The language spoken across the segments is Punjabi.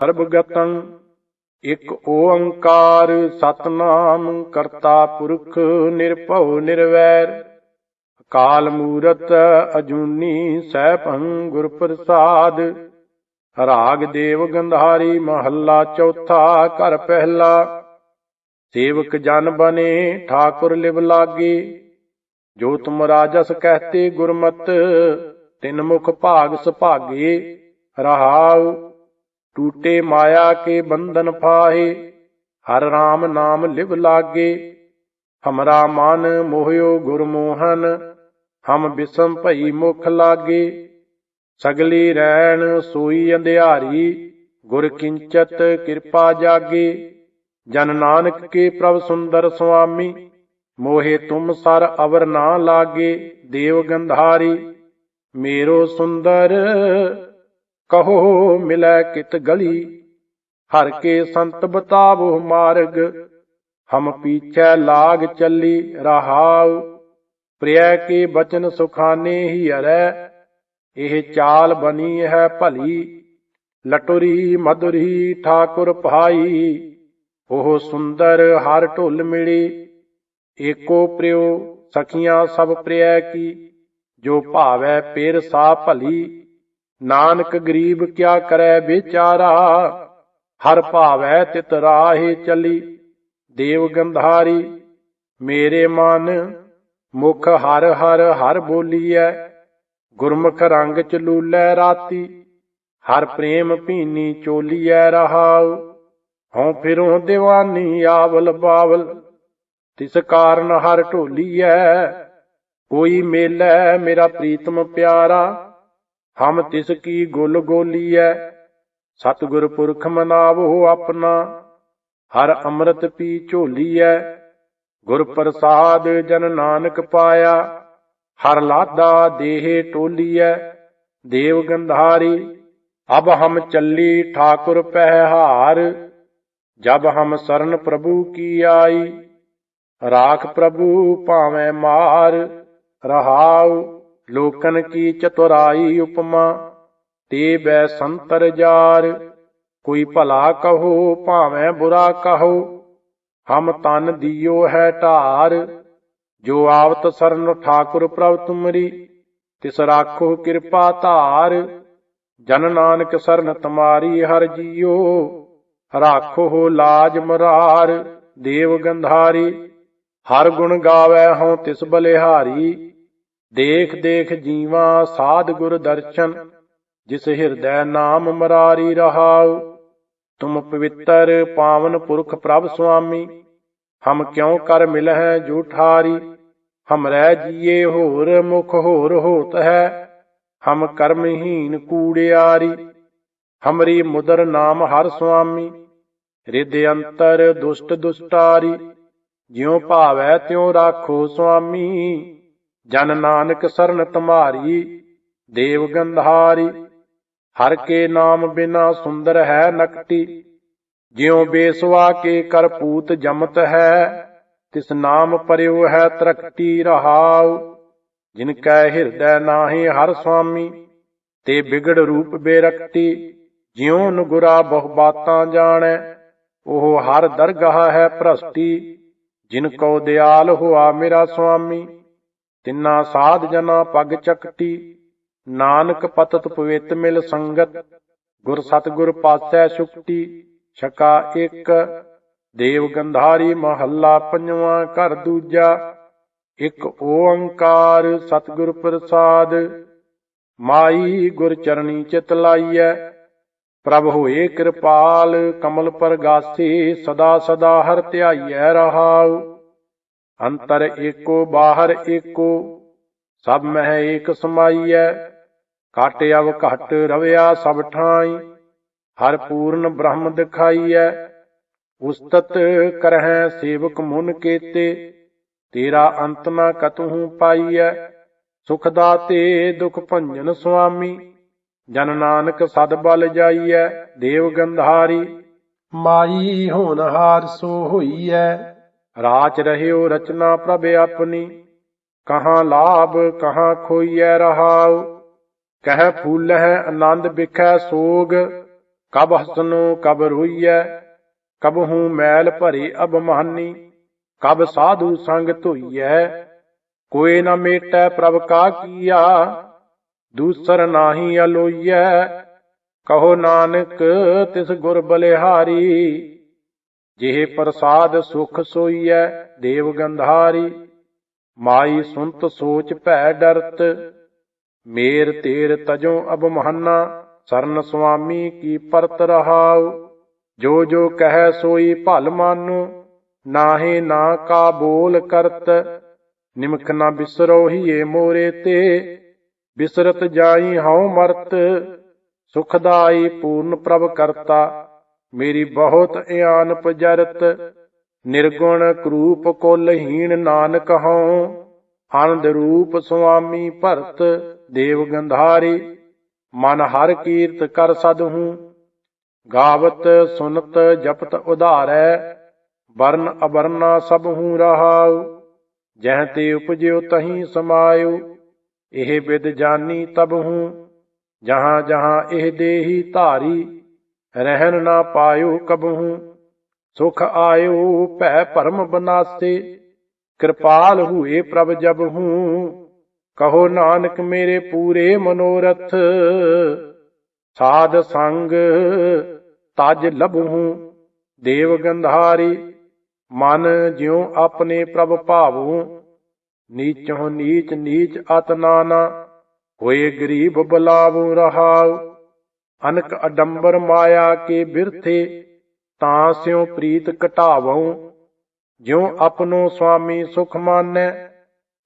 ਸਰਬਗਤੰ ਇਕ ਓੰਕਾਰ ਸਤਨਾਮ ਕਰਤਾ ਪੁਰਖ ਨਿਰਭਉ ਨਿਰਵੈਰ। ਅਕਾਲ ਮੂਰਤ ਅਜੂਨੀ ਸੈਭੰ ਗੁਰ ਪ੍ਰਸਾਦ ਰਾਗ ਦੇਵ ਗੰਧਾਰੀ ਮਹੱਲਾ ਚੌਥਾ ਘਰ ਪਹਿਲਾ। ਸੇਵਕ ਜਨ ਬਨੇ ਠਾਕੁਰ ਲਿਵ ਲਾਗੇ। ਜੋ ਤੁਮ ਰਾਜਸ ਕਹਤੇ ਗੁਰਮਤ, ਤਿਨ ਮੁਖ ਭਾਗ। ਸੁਭਾਗੇ ਰਹਾਉ ਟੂਟੇ ਮਾਇਆ ਕੇ ਬੰਧਨ ਫਾਹੇ, ਹਰ ਰਾਮ ਨਾਮ ਲਿਵ ਲਾਗੇ। ਹਮਰਾ ਮਨ ਮੋਹਿਓ ਗੁਰਮੋਹਨ, ਹਮ ਬਿਸਮ ਭਈ ਮੁਖ ਲਾਗੇ। ਸਗਲੀ ਰੈਣ ਸੋਈ ਅੰਧਿਆਰੀ, ਗੁਰ ਕਿੰਚਤ ਕਿਰਪਾ ਜਾਗੇ। ਜਨ ਨਾਨਕ ਕੇ ਪ੍ਰਭ ਸੁੰਦਰ ਸੁਆਮੀ, ਮੋਹੇ ਤੁਮ ਸਰ ਅਵਰ ਨਾ ਲਾਗੇ, ਦੇਵ ਗੰਧਾਰੀ। ਮੇਰੋ ਸੁੰਦਰ ਕਹੋ ਮਿਲੈ ਕਿਤ ਗਲੀ, ਹਰ ਕੇ ਸੰਤ ਬਤਾਵੋ ਮਾਰਗ, ਹਮ ਪੀਛੈ ਲਾਗ ਚੱਲੀ ਰਹਾਉ ਪ੍ਰਿਆ ਕੇ ਬਚਨ ਸੁਖਾਨੇ ਹੀ ਅਰੈ, ਇਹ ਚਾਲ ਬਣੀ ਹੈ ਭਲੀ, ਲਟੁਰੀ ਮਧੁਰੀ ਠਾਕੁਰ ਭਾਈ, ਉਹ ਸੁੰਦਰ ਹਰ ਢੁੱਲ ਮਿਲੀ, ਏਕੋ ਪ੍ਰਿਓ ਸਖੀਆਂ ਸਭ ਪ੍ਰਿਆ ਕੀ, ਜੋ ਭਾਵੈ ਪੇਰ ਸਾ ਭਲੀ ਨਾਨਕ ਗਰੀਬ ਕਿਆ ਕਰੈ ਵਿਚਾਰਾ? ਹਰ ਭਾਵੈ ਤਿਤ ਰਾਹੇ ਚਲੀ। ਦੇਵ ਗੰਧਾਰੀ, ਮੇਰੇ ਮਨ, ਮੁਖ ਹਰ ਹਰ ਹਰ ਬੋਲੀਐ। ਗੁਰਮੁਖ ਰੰਗ ਚ ਲੂਲੈ ਰਾਤੀ, ਹਰ ਪ੍ਰੇਮ ਭੀਨੀ ਚੋਲੀਐ ਰਹਾਉ। ਹਉ ਫਿਰੋਂ ਦੀਵਾਨੀ ਆਵਲ ਬਾਵਲ, ਤਿਸ ਕਾਰਨ ਹਰ ਢੋਲੀਐ। ਕੋਈ ਮੇਲੈ ਮੇਰਾ ਪ੍ਰੀਤਮ ਪਿਆਰਾ। ਹਮ ਤਿਸ ਕੀ ਗੁਲ ਗੋਲੀਐ, ਸਤਿਗੁਰ ਪੁਰਖ ਮਨਾਵੋ ਆਪਣਾ, ਹਰ ਅੰਮ੍ਰਿਤ ਪੀ ਝੋਲੀਐ, ਗੁਰ ਪ੍ਰਸਾਦ ਜਨ ਨਾਨਕ ਪਾਇਆ, ਹਰ ਲਾਦਾ ਦੇਹ ਟੋਲੀਐ, ਦੇਵ ਗੰਧਾਰੀ, ਅਬ ਹਮ ਚੱਲੀ ਠਾਕੁਰ ਪਹਿ ਜਬ ਹਮ ਸਰਨ ਪ੍ਰਭੂ ਕੀ ਆਈ, ਰਾਖ ਪ੍ਰਭੂ ਭਾਵੇਂ ਮਾਰ, ਰਹਾਉ ਲੋਕਨ ਕੀ ਚਤੁਰਾਈ ਉਪਮਾ, ਤੇ ਬੈ ਸੰਤਰ ਜਾਰ। ਕੋਈ ਭਲਾ ਕਹੋ, ਭਾਵੇਂ ਬੁਰਾ ਕਹੋ, ਹਮ ਤਨ ਦਿਓ ਹੈ ਢਾਰ। ਜੋ ਆਵਤ ਸਰਨ ਠਾਕੁਰ ਪ੍ਰਭ ਤੁਮਰੀ, ਤਿਸ ਰਾਖੋ ਕਿਰਪਾ ਧਾਰ। ਜਨ ਨਾਨਕ ਸਰਨ ਤੁਮਾਰੀ ਹਰ ਜੀਓ, ਰਾਖੋ ਲਾਜ ਮਰਾਰ। ਦੇਵ ਗੰਧਾਰੀ, ਹਰ ਗੁਣ ਗਾਵੇ ਹਉ ਤਿਸ ਬਲਿਹਾਰੀ। ਦੇਖ ਦੇਖ ਜੀਵਾ ਸਾਧ ਗੁਰ ਦਰਸ਼ਨ, ਜਿਸ ਹਿਰਦੈ ਨਾਮ ਮਰਾਰੀ ਰਹਾਉ। ਤੁਮ ਪਵਿੱਤਰ ਪਾਵਨ ਪੁਰਖ ਪ੍ਰਭ ਸੁਆਮੀ, ਹਮ ਕਿਉ ਕਰ ਮਿਲਹਿ ਜੂਠਾਰੀ? ਹਮਰੈ ਜੀਏ ਹੋਰ ਮੁਖ ਹੋਰ ਹੋਤ ਹੈ, ਹਮ ਕਰਮਹੀਨ ਕੂੜਿਆਰੀ। ਹਮਰੀ ਮੁਦਰ ਨਾਮ ਹਰ ਸੁਆਮੀ ਰਿਦ ਅੰਤਰ ਦੁਸ਼ਟ ਦੁਸਟਾਰੀ। ਜਿਉ ਭਾਵੈ ਤਿਉ ਰਾਖੋ ਸੁਆਮੀ। ਜਨ ਨਾਨਕ ਸਰਨ ਤੁਮਾਰੀ, ਦੇਵ ਗੰਧਾਰੀ, ਹਰ ਕੇ ਨਾਮ ਬਿਨਾ ਸੁੰਦਰ ਹੈ ਨਕਟੀ, ਜਿਉ ਬੇਸਵਾ ਕੇ ਕਰਪੂਤ ਜਮਤ ਹੈ, ਤਿਸ ਨਾਮ ਪਰਿਉ ਹੈ ਤਰਕਤੀ ਰਹਾਉ, ਜਿਨ ਕੈ ਹਿਰਦੈ ਨਾਹੀ ਹਰ ਸੁਆਮੀ ਤੇ ਬਿਗੜ ਰੂਪ ਬੇਰਕਤੀ ਜਿਉ ਨਗੁਰਾ ਬਹੁ ਬਾਤਾਂ ਜਾਣੈ, ਉਹ ਹਰ ਦਰਗਾਹ ਹੈ ਭ੍ਰਸ਼ਟੀ, ਜਿਨ ਕੋ ਦਿਆਲ ਹੋਆ ਮੇਰਾ ਸੁਆਮੀ ਤਿੰਨਾ ਸਾਧ ਜਨਾ ਪਗ ਚਕਟੀ। ਨਾਨਕ ਪਤਤ ਪਵਿੱਤ ਮਿਲ ਸੰਗਤ, ਗੁਰ ਸਤਗੁਰ ਪਾਸੈ ਸੁਕਟੀ, ਛਕਾ ਇੱਕ। ਦੇਵ ਗੰਧਾਰੀ ਮਹੱਲਾ ਪੰਜਵਾਂ, ਘਰ ਦੂਜਾ, ਇੱਕ ਓੰਕਾਰ ਸਤਿਗੁਰ ਪ੍ਰਸਾਦ। ਮਾਈ ਗੁਰ ਚਰਣੀ ਚਿਤ ਲਾਈਐ, ਪ੍ਰਭ ਹੋਏ ਕਿਰਪਾਲ, ਕਮਲ ਪਰਗਾਸੀ, ਸਦਾ ਸਦਾ ਹਰ ਧਿਆਈਐ ਰਹਾਉ। ਅੰਤਰ ਏਕੋ, ਬਾਹਰ ਏਕੋ, ਸਭ ਮਹਿ ਏਕ ਸਮਾਈਐ। ਘਟ ਅਵ ਘਟ ਰਵਿਆ ਸਭ ਠਾਈ, ਹਰ ਪੂਰਨ ਬ੍ਰਹਮ ਦਿਖਾਈਐ। ਉਸਤਤ ਕਰਹਿ ਸੇਵਕ ਮੁਨ ਕੇਤੇ, ਤੇਰਾ ਅੰਤ ਨਾ ਕਤਹੂ ਪਾਈਐ। ਸੁਖ ਦਾਤੇ ਦੁਖ ਭੰਜਨ ਸੁਆਮੀ, ਜਨ ਨਾਨਕ ਸਦ ਬਲ ਜਾਈਐ। ਦੇਵ ਗੰਧਾਰੀ, ਮਾਈ ਹੋਨਹਾਰ ਸੋ ਹੋਈਐ। ਰਾਚ ਰਹਿਓ ਰਚਨਾ ਪ੍ਰਭ ਆਪਣੀ, ਕਹਾਂ ਲਾਭ, ਕਹਾਂ ਖੋਈਐ ਰਹਾਉ। ਕਹਿ ਫੂਲਹਿ ਆਨੰਦ ਵਿਖੈ ਸੋਗ, ਕਬ ਹਸਨੋ ਕਬ ਰੋਈਐ, ਕਬ ਹੂੰ ਮੈਲ ਭਰੇ ਅਬਮਾਨੀ ਕਬ ਸਾਧੂ ਸੰਗ ਧੋਈਐ। ਕੋਏ ਨਾ ਮੇਟੈ ਪ੍ਰਭ ਕਾ ਕੀਆ, ਦੂਸਰ ਨਾਹੀ ਅਲੋਈਐ। ਕਹੋ ਨਾਨਕ ਤਿਸ ਗੁਰ ਬਲਿਹਾਰੀ ਜਿਹ ਪ੍ਰਸਾਦ ਸੁਖ ਸੋਈਐ, ਦੇਵ ਗੰਧਾਰੀ, ਮਾਈ ਸੁਨਤ ਸੋਚ ਭੈ ਡਰਤ, ਮੇਰ ਤੇਰ ਤਜੋ ਅਬ ਮਹੰਨਾ ਸਰਨ ਸੁਆਮੀ ਕੀ ਪਰਤ ਰਹਾਉ, ਜੋ ਜੋ ਕਹਿ ਸੋਈ ਭਲ ਮਾਨੂ, ਨਾਹੇ ਨਾ ਕਾ ਬੋਲ ਕਰਤ, ਨਿਮਕ ਨਾ ਬਿਸਰੋ ਹੀਏ ਮੋਰੇ ਤੇ, ਬਿਸਰਤ ਜਾਈ ਹਉ ਮਰਤ, ਸੁਖਦਾਈ ਪੂਰਨ ਪ੍ਰਭ ਕਰਤਾ ਮੇਰੀ ਬਹੁਤ ਇਆਨ ਪਜਰਤ ਨਿਰਗੁਣ ਕਰੂਪ ਕੁਲਹੀਣ ਨਾਨਕ ਹਉ। ਆਨੰਦ ਰੂਪ ਸੁਆਮੀ ਭਰਤ ਦੇਵ ਗੰਧਾਰੀ, ਮਨ ਹਰ ਕੀਰਤ ਕਰ ਸਦਹੂ। ਗਾਵਤ ਸੁਨਤ ਜਪਤ ਉਧਾਰੈ, ਵਰਨ ਅਵਰਨਾ ਸਭ ਹੂੰ ਰਹਾਉ। ਜਹ ਤੇ ਉਪਜਿਓ ਤਹੀਂ ਸਮਾਇਓ ਇਹ ਬਿਦ ਜਾਨੀ ਤਬ ਹੂੰ ਜਹਾਂ ਜਹਾਂ ਇਹ ਦੇਹੀ ਧਾਰੀ ਰਹਿਣ ਨਾ ਪਾਇਓ ਕਬਹੂ, ਸੁਖ ਆਇਓ ਭੈ ਭਰਮ ਬਨਾਸੇ। ਕਿਰਪਾਲ ਹੋਏ ਪ੍ਰਭ ਜਬ ਹੂੰ, ਕਹੋ ਨਾਨਕ ਮੇਰੇ ਪੂਰੇ ਮਨੋਰਥ। ਸਾਧ ਸੰਗ ਤਜ ਲਬਹੂ ਦੇਵ ਗੰਧਾਰੀ, ਮਨ ਜਿਉ ਆਪਣੇ ਪ੍ਰਭ ਭਾਵੂ। ਨੀਚੋਂ ਨੀਚ ਨੀਚ ਅਤ ਨਾਨਾ, ਹੋਏ ਗਰੀਬ ਬਲਾਵੂ ਰਹਾਉ। ਅਨਕ ਅਡੰਬਰ ਮਾਇਆ ਕੇ ਬਿਰਥੇ, ਤਾਂ ਸਿਉ ਪ੍ਰੀਤ ਘਟਾਵਉ ਜਿਉ ਆਪਨੋ ਸੁਆਮੀ ਸੁਖ ਮਾਨੈ,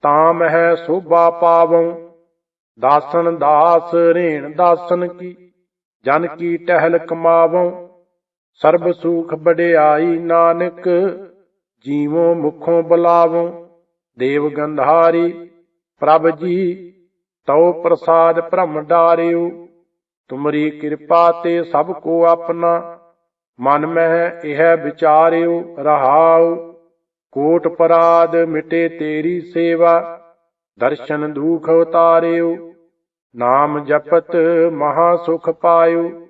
ਤਾਂ ਮਹਿ ਸੋਭਾ ਪਾਵਉ ਦਾਸਨ ਦਾਸ ਰੇਣ ਦਾਸਨ ਕੀ, ਜਨ ਕੀ ਟਹਿਲ ਕਮਾਵਉ ਸਰਬ ਸੁਖ ਬੜਿਆਈ ਨਾਨਕ, ਜੀਵੋ ਮੁਖੋਂ ਬੁਲਾਵਉ ਦੇਵ ਗੰਧਾਰੀ, ਪ੍ਰਭ ਜੀ, ਤਉ ਪ੍ਰਸਾਦ ਭ੍ਰਮ ਡਾਰਿਓ ਤੁਮਰੀ ਕਿਰਪਾ ਤੇ ਸਭ ਕੋ ਆਪਣਾ। ਮਨ ਮਹਿ ਇਹ ਵਿਚਾਰਿਓ, ਰਹਾਉ। ਕੋਟ ਪਰਾਦ ਮਿਟੇ ਤੇਰੀ ਸੇਵਾ। ਦਰਸ਼ਨ ਦੁਖ ਉਤਾਰਿਓ। ਨਾਮ ਜਪਤ ਮਹਾ ਸੁਖ ਪਾਇਓ।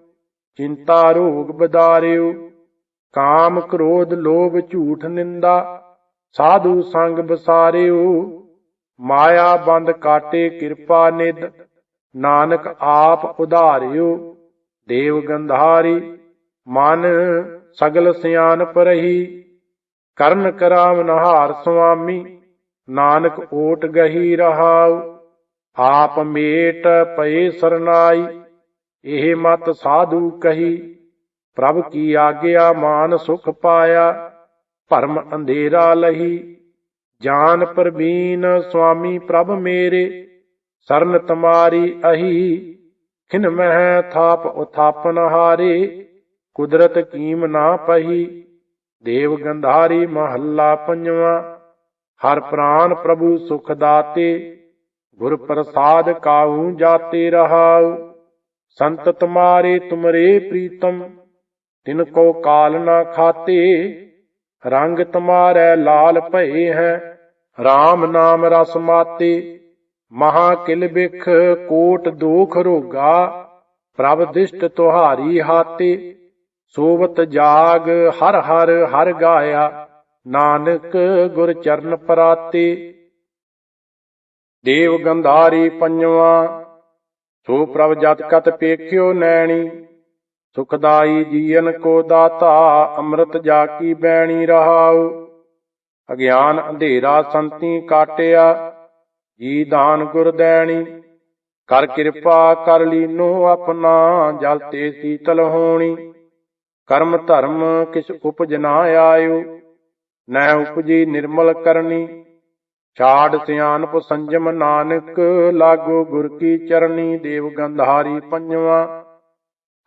ਚਿੰਤਾ ਰੋਗ ਬਦਾਰਿਓ। ਕਾਮ ਕ੍ਰੋਧ ਲੋਭ ਝੂਠ ਨਿੰਦਾ। ਸਾਧੂ ਸੰਗ ਬਸਾਰਿਓ ਮਾਇਆ ਬੰਦ ਕਾਟੇ ਕਿਰਪਾ ਨਿਦ ਨਾਨਕ ਆਪ ਉਧਾਰਿਓ, ਦੇਵ ਗੰਧਾਰੀ, ਮਨ ਸਗਲ ਸਿਆਨਪ ਰਹੀ ਕਰਨ ਕਰਾਮ ਨਹਾਰ ਸੁਆਮੀ, ਨਾਨਕ ਓਟ ਗਹੀ ਰਹਾਉ, ਆਪ ਮੇਟ ਪਏ ਸਰਨਾਈ, ਇਹ ਮਤ ਸਾਧੂ ਕਹੀ, ਪ੍ਰਭ ਕੀ ਆਗਿਆ ਮਾਨ ਸੁਖ ਪਾਇਆ, ਭਰਮ ਅੰਧੇਰਾ ਲਹੀ, ਜਾਨ ਪ੍ਰਬੀਨ ਸੁਆਮੀ ਪ੍ਰਭ ਮੇਰੇ ਸਰਨ ਤੁਮਾਰੀ ਅਹੀ, ਖਿਨ ਮਹਿ ਥਾਪ ਉਥਾਪਨ ਹਾਰੇ, ਕੁਦਰਤ ਕੀਮ ਨਾ ਪਹੀ, ਦੇਵ ਗੰਧਾਰੀ ਮਹੱਲਾ ਪੰਜਵਾ, ਹਰ ਪ੍ਰਾਨ ਪ੍ਰਭੂ ਸੁਖ ਦਾਤੇ, ਗੁਰ ਪ੍ਰਸਾਦ ਕਾਹੂ ਜਾਤੇ ਰਹਾਉ, ਸੰਤ ਤੁਮਾਰੇ ਤੁਮਰੇ ਪ੍ਰੀਤਮ, ਤਿਨ ਕੋ ਕਾਲ ਨਾ ਖਾਤੇ, ਰੰਗ ਤੁਮਾਰੇ ਲਾਲ ਭਏ ਹੈ RAM ਨਾਮ ਰਸ ਮਾਤੇ ਮਹਾ ਕਿਲ ਬਿਖ ਕੋਟ ਦੋਖ ਰੋਗਾ, ਪ੍ਰਭ ਦਿਸ਼ਟ ਤੁਹਾਰੀ ਹਾਤੇ, ਸੋਵਤ ਜਾਗ ਹਰ ਹਰ ਹਰ ਗਾਇਆ, ਨਾਨਕ ਗੁਰ ਚਰਨ ਪਰਾਤੇ। ਦੇਵ ਗੰਧਾਰੀ ਪੰਜਵਾ, ਸੋ ਪ੍ਰਭ ਜਤ ਕਤ ਪੇਖਿਓ ਨੈਣੀ, ਸੁਖਦਾਈ ਜੀਵਨ ਕੋ ਦਾਤਾ, ਅੰਮ੍ਰਿਤ ਜਾ ਕੀ ਬੈਣੀ ਰਹਾਉ। ਅਗਿਆਨ ਅੰਧੇਰਾ ਸੰਤੀ ਕਾਟਿਆ ਜੀ ਦਾਨ ਗੁਰ ਦੈਣੀ, ਕਰ ਕਿਰਪਾ ਕਰ ਲੀਨੋ ਆਪਣਾ, ਜਲ ਤੇ ਸੀਤਲ ਹੋਣੀ। ਕਰਮ ਧਰਮ ਕਿਸ ਉਪਜ ਨਾ ਆਇਓ, ਨਹਿ ਉਪਜੀ ਨਿਰਮਲ ਕਰਨੀ। ਛਾੜ ਸਿਆਨਪ ਸੰਜਮ ਨਾਨਕ, ਲਾਗੋ ਗੁਰ ਕੀ ਚਰਣੀ ਦੇਵ ਗੰਧਾਰੀ ਪੰਜਵਾ।